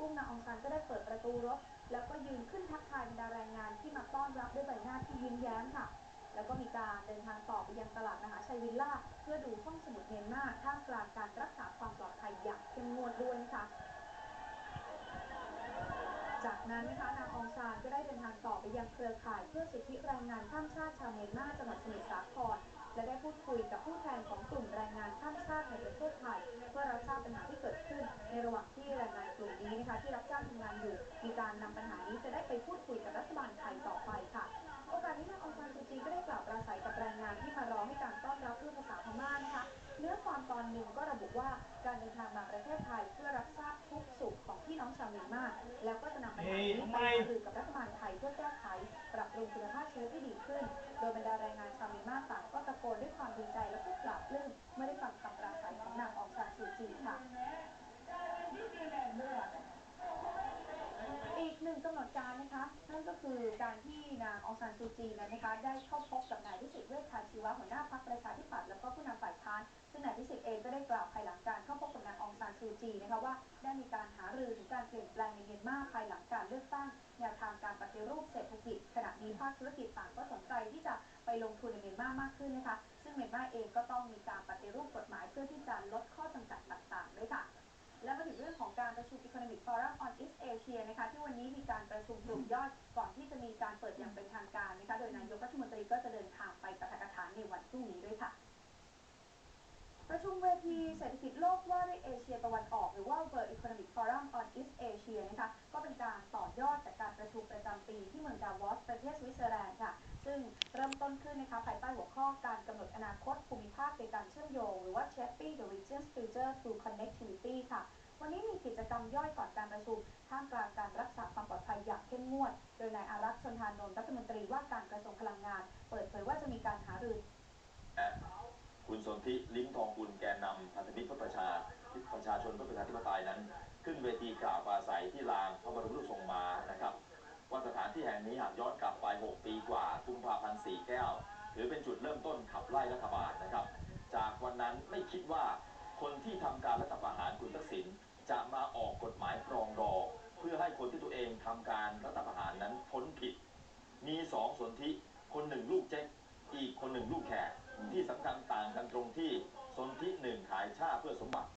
กุ้งนางองซานก็ได้เปิดประตูรถ แล้วก็ยืนขึ้นทักทายบรรดาแรงงานที่มาต้อนรับด้วยใบหน้าที่ยิ้มแย้มค่ะ แล้วก็มีการเดินทางต่อไปยังตลาดมหาชัยวิลล่า เพื่อดูห้องสมุดเมียนมาท่ามกลางการรักษาความปลอดภัยอย่างเข้มงวดด้วยนะคะจากนั้นนะคะนางองซานก็ได้เดินทางต่อไปยังเครือข่ายเพื่อสิทธิแรงงานข้ามชาติชาวเมียนมาจังหวัดสมุทรสาครและได้พูดคุยกับผู้แทนของกลุ่มแรงงานข้าม นะคะที่รับจ้างทำงานอยู่ มีการนำปัญหานี้จะได้ไปพูดคุยกับรัฐบาลไทยต่อไปค่ะ โอกาสนี้นางองซานซูจีก็ได้กล่าวปราศัยกับแรงงานที่มารอให้การต้อนรับด้วยภาษาพม่านะคะ เนื้อความตอนหนึ่งก็ระบุว่าการเดินทางมาประเทศไทยเพื่อรับทราบทุกสุขของพี่น้องชาวเมียนมาแล้วก็จะนำปัญหานี้ไปหารือกับรัฐบาลไทยเพื่อแก้ไขปรับปรุงคุณภาพชีวิตให้ดีขึ้น โดยบรรดาแรงงานชาวเมียนมาต่างก็ตะโกนด้วยความดีใจและก็ปราบปลื้มเมื่อได้ฟังคำปราศัยของนางองซานซูจีค่ะ อีกหนึ่งกำหนดการนะคะ นั่น ก็คือการที่นางองซานซูจีนั้นนะคะได้เข้าพบกับนายพิสิทธิ์เวชชาชีวะหัวหน้าพรรคประชาธิปัตย์แล้วก็ผู้นำฝ่ายค้านซึ่งนายพิสิทธิ์เองก็ได้กล่าวภายหลังการเข้าพบกับนางองซานซูจีนะคะว่าได้มีการหารือถึงการเปลี่ยนแปลงในเมียนมาภายหลังการเลือกตั้งแนวทางการปฏิรูปเศรษฐกิจขณะนี้ภาคธุรกิจต่างก็สนใจที่จะไปลงทุนในเมียนมามากขึ้นนะคะซึ่งเมียนมาเองก็ต้องมีการปฏิรูปกฎหมายเพื่อที่จะลดข้อจำกัดต่างๆด้วยค่ะและมาถึงเรื่องของการ Economic Forum on East Asia นะคะที่วันนี้มีการประชุมกลุ่มย่อยก่อนที่จะมีการเปิดอย่างเป็นทางการนะคะโดยนายกรัฐมนตรีก็จะเดินทางไปปาฐกถาในวันพรุ่งนี้ด้วยค่ะ ประชุมเวทีเศรษฐกิจโลกว่าด้วยเอเชียตะวันออก หรือว่า World Economic Forum on East Asia นะคะก็เป็นการต่อยอดจากการประชุมประจำปีที่เมืองดาวอสประเทศสวิตเซอร์แลนด์ค่ะซึ่งเริ่มต้นขึ้นนะคะภายใต้หัวข้อการกำหนดอนาคตภูมิภาคในการเชื่อมโยง หรือว่า Shaping the Region's Future through Connectivity ค่ะ วันนี้มีกิจกรรมย่อยก่อนการประชุมท่ามกลางการรักษาความปลอดภัยอย่างเข้มงวด โดยนายอารักษ์ชนทานนท์รัฐมนตรีว่าการกระทรวงพลังงาน เปิดเผยว่าจะมีการหารือคุณสนธิลิ้มทองกุลแกนนำพันธมิตรเพื่อประชาประชาชนเพื่อประชาธิปไตยนั้น ขึ้นเวทีกล่าวปราศัยที่ลานพระบรมรูปทรงมานะครับ ว่าสถานที่แห่งนี้หากย้อนกลับไป 6 ปีกว่ากุมภาพันธ์4แก้วถือเป็นจุดเริ่มต้นขับไล่รัฐบาลนะครับ จากวันนั้นไม่คิดว่าคนที่ทำการรัฐประหารคุณทักษิณ จะมาออกกฎหมายปรองดองเพื่อให้คนที่ตัวเองทำการรัฐประหารนั้นพ้นผิด มีสองสนธิคนหนึ่งลูกเจ๊กอีกคนหนึ่งลูกแขกที่สำคัญต่างกันตรงที่สนธิหนึ่งขายชาติเพื่อสมบัติ